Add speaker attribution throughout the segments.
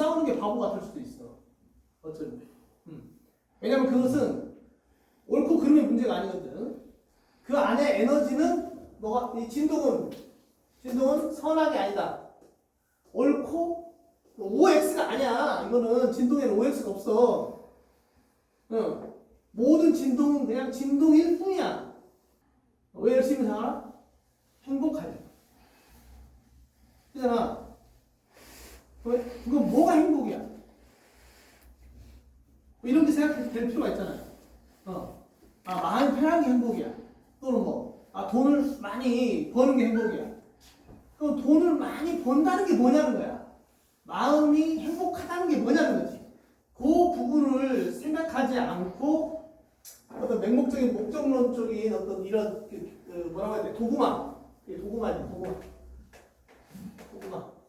Speaker 1: 싸우는 게 바보 같을 수도 있어. 어쩌면. 음. 왜냐면 그것은 옳고 그름의 문제가 아니거든. 그 안에 에너지는 뭐가 이 진동은 진동은 선악이 아니다. 옳고 OX가 아니야. 이거는 진동에는 OX가 없어. 응. 모든 진동은 그냥 진동일 뿐이야. 왜 열심히 살아? 행복하려. 그잖아. 왜? 그건 뭐가 행복이야? 뭐 이렇게 생각해도 될 필요가 있잖아요. 어. 아, 마음이 편한 게 행복이야. 또는 뭐, 아, 돈을 많이 버는 게 행복이야. 그럼 돈을 많이 번다는 게 뭐냐는 거야. 마음이 행복하다는 게 뭐냐는 거지. 그 부분을 생각하지 않고 어떤 맹목적인 목적론적인 어떤 이런 그, 그 뭐라고 해야 돼 도구마 도구마 어. 뭐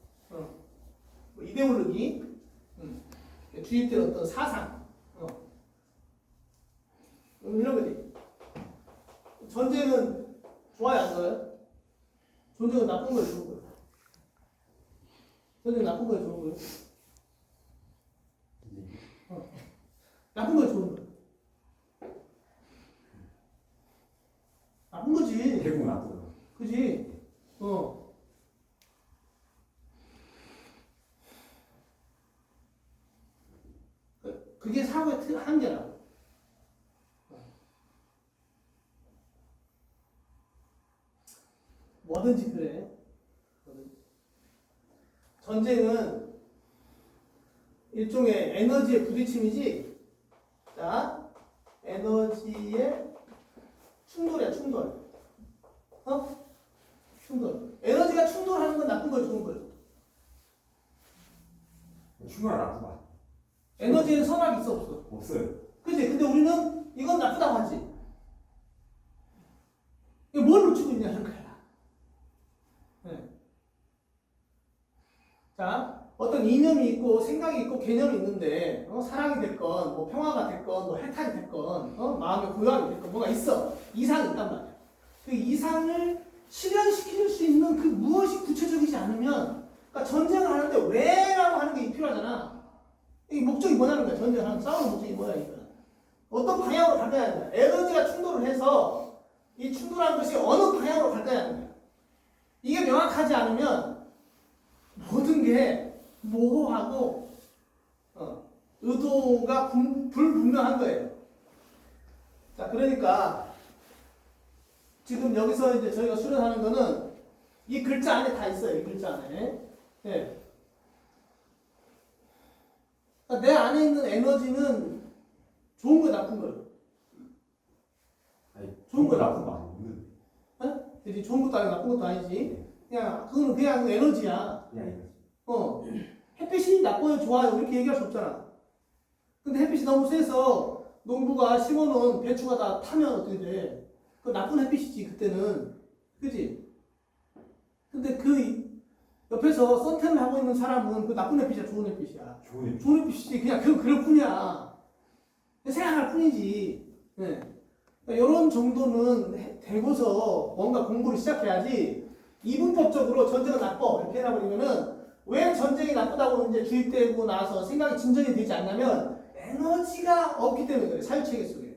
Speaker 1: 이데올로기 음. 주입된 어떤 사상 어. 음, 이런 거지 전쟁은 좋아요 안 좋아요? 전쟁은 나쁜 거예요 좋은 거예요? 전쟁 나쁜 거예요 좋은 거예요? 어. 나쁜 거예요 좋은 거예요? 나쁜 거지
Speaker 2: 대부분 나쁘다.
Speaker 1: 그지? 어. 그- 그게 사고의 틀 한계라고. 뭐든지 그래. 전쟁은 일종의 에너지의 부딪힘이지. 자, 에너지의 충돌이야, 충돌. 어? 충돌. 에너지가 충돌하는 건 나쁜 거예요, 좋은 거예요?
Speaker 2: 충분히 나쁘다.
Speaker 1: 에너지에는 선악이 있어, 없어?
Speaker 2: 없어요.
Speaker 1: 그지? 근데 우리는 이건 나쁘다고 하지. 이게 뭘 놓치고 있냐는 거야. 네. 자, 어떤 이념이 있고 생각이 있고 개념이 있는데 어, 사랑이 됐건 뭐 평화가 됐건 뭐 해탈이 됐건 어, 마음의 고요함이 됐건 뭐가 있어. 이상이 있단 말이야. 그 이상을 실현시킬 수 있는 그 무엇이 구체적이지 않으면 그러니까 전쟁을 하는데 왜라고 하는 게 필요하잖아. 이 목적이 뭐냐는 거야. 전쟁하는 싸우는 목적이 뭐냐니까. 어떤 방향으로 갈 거냐는 거야. 에너지가 충돌을 해서 이 충돌한 것이 어느 방향으로 갈 거냐는 거야. 이게 명확하지 않으면 모든 게 모호하고 어, 의도가 분- 불분명한 거예요. 자, 그러니까 지금 여기서 이제 저희가 수련하는 거는 이 글자 안에 다 있어요. 이 글자 안에. 예. 그러니까 내 안에 있는 에너지는 좋은 거 나쁜 거예요.
Speaker 2: 아니,
Speaker 1: 좋은 거
Speaker 2: 나쁜 거 아니고
Speaker 1: 어? 그지 좋은 것도 아니고 나쁜 것도 아니지. 그냥 그거는 그냥 에너지야.
Speaker 2: 그냥.
Speaker 1: 어. 햇빛이 나빠요, 좋아요 이렇게 얘기할 수 없잖아. 근데 햇빛이 너무 세서 농부가 심어놓은 배추가 다 타면 어떻게 돼? 그 나쁜 햇빛이지 그때는, 그지? 근데 그 옆에서 선탠을 하고 있는 사람은 그 나쁜 햇빛이야, 좋은 햇빛이야.
Speaker 2: 좋은
Speaker 1: 좋은 햇빛이지 그냥 그 그럴 뿐이야. 생각할 뿐이지. 네. 이런 정도는 해- 되고서 뭔가 공부를 시작해야지 이분법적으로 전쟁은 나빠 이렇게 해놔버리면은 왜 전쟁이 나쁘다고 이제 주입되고 나서 생각이 진전이 되지 않냐면 에너지가 없기 때문에 그래 사유체계 속에